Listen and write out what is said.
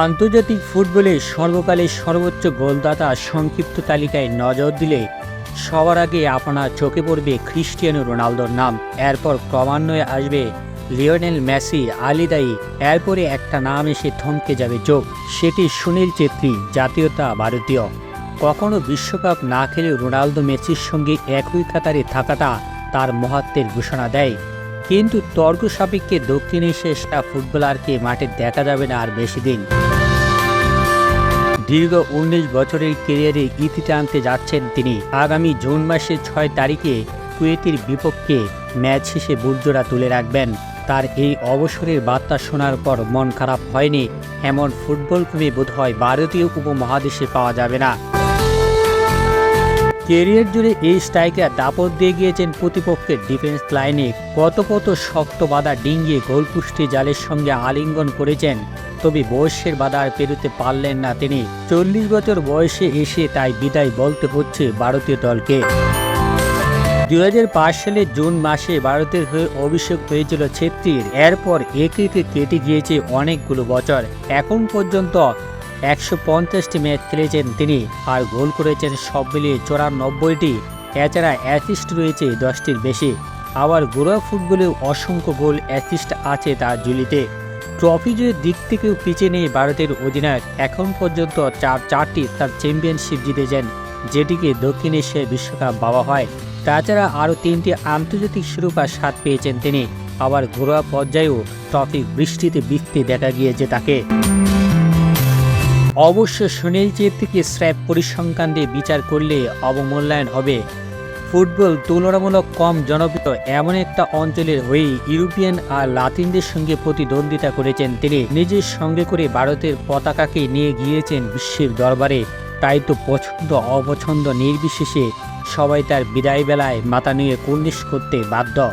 আন্তর্জাতিক ফুটবলে সর্বকালের সর্বোচ্চ গোলদাতা সংক্ষিপ্ত তালিকায় নজর দিলে সবার আগে আপনার চোখে পড়বে ক্রিস্টিয়ানো রোনালদোর নাম। এরপর ক্রমান্বয়ে আসবে লিওনেল মেসি আলিদাই এরপরে একটা নাম এসে থমকে যাবে চোখ। সেটি সুনীল চেত্রী জাতীয়তা ভারতীয়। কখনো বিশ্বকাপ না খেলে রোনালদো মেসির সঙ্গে একই কাতারে থাকাটা তার মহাত্মের ঘোষণা দেয়। কিন্তু তর্ক সাপেক্ষে দক্ষিণ সেরা ফুটবলারকে মাঠে দেখা যাবে না আর বেশি দিন। দীর্ঘ উনিশ বছরের কেরিয়ারে ইতি টানতে যাচ্ছেন তিনি। আগামী জুন মাসের ছয় তারিখে কুয়েতের বিপক্ষে ম্যাচ শেষে বুটজোড়া তুলে রাখবেন। তার এই অবসরের বার্তা শোনার পর মন খারাপ হয়নি। এমন ফুটবল প্রেমী বোধহয় ভারতীয় উপমহাদেশে পাওয়া যাবে না। কেরিয়ার জুড়ে এই স্ট্রাইকার দাপট দিয়ে গিয়েছেন প্রতিপক্ষের ডিফেন্স লাইনে। কত কত শক্ত বাধা ডিঙ্গিয়ে গোলপুষ্টি জালের সঙ্গে আলিঙ্গন করেছেন, তবে বয়সের বাধা আর পেরোতে পারলেন না তিনি। চল্লিশ বছর বয়সে এসে তাই বিদায় বলতে হচ্ছে ভারতীয় দলকে। দু হাজার পাঁচ সালের জুন মাসে ভারতের হয়ে অভিষেক হয়েছিল ছেত্রীর এরপর একে একে কেটে গিয়েছে অনেকগুলো বছর। এখন পর্যন্ত একশো পঞ্চাশটি ম্যাচ খেলেছেন তিনি আর গোল করেছেন সব মিলিয়ে চৌরানব্বইটি। এছাড়া অ্যাসিস্ট রয়েছে দশটির বেশি। আবার গোড়া ফুটবলেও অসংখ্য গোল অ্যাসিস্ট আছে তার ঝুলিতে। ট্রফি জয়ের দিক থেকেও পিছিয়ে নেই ভারতের অধিনায়ক। এখন পর্যন্ত চার চারটি তার চ্যাম্পিয়নশিপ জিতেছেন, যেটিকে দক্ষিণ এশিয়ায় বিশ্বকাপ ভাবা হয়। তাছাড়া আরও তিনটি আন্তর্জাতিক শিরোপা স্বাদ পেয়েছেন তিনি। আবার ঘরোয়া পর্যায়েও ট্রফি বৃষ্টিতে বৃষ্টি দেখা গিয়েছে তাকে। অবশ্য সুনীল চেত্রীকে স্র্যাপ পরিসংখ্যান দিয়ে বিচার করলে অবমূল্যায়ন হবে। ফুটবল তুলনামূলক কম জনপ্রিয় এমন একটা অঞ্চলের হয়ে ইউরোপিয়ান আর লাতিনদের সঙ্গে প্রতিদ্বন্দ্বিতা করেছেন তিনি। নিজের সঙ্গে করে ভারতের পতাকাকে নিয়ে গিয়েছেন বিশ্বের দরবারে। তাই তো পছন্দ অপছন্দ নির্বিশেষে সবাই তার বিদায় বেলায় মাথা নিয়ে কুর্নিশ করতে বাধ্য।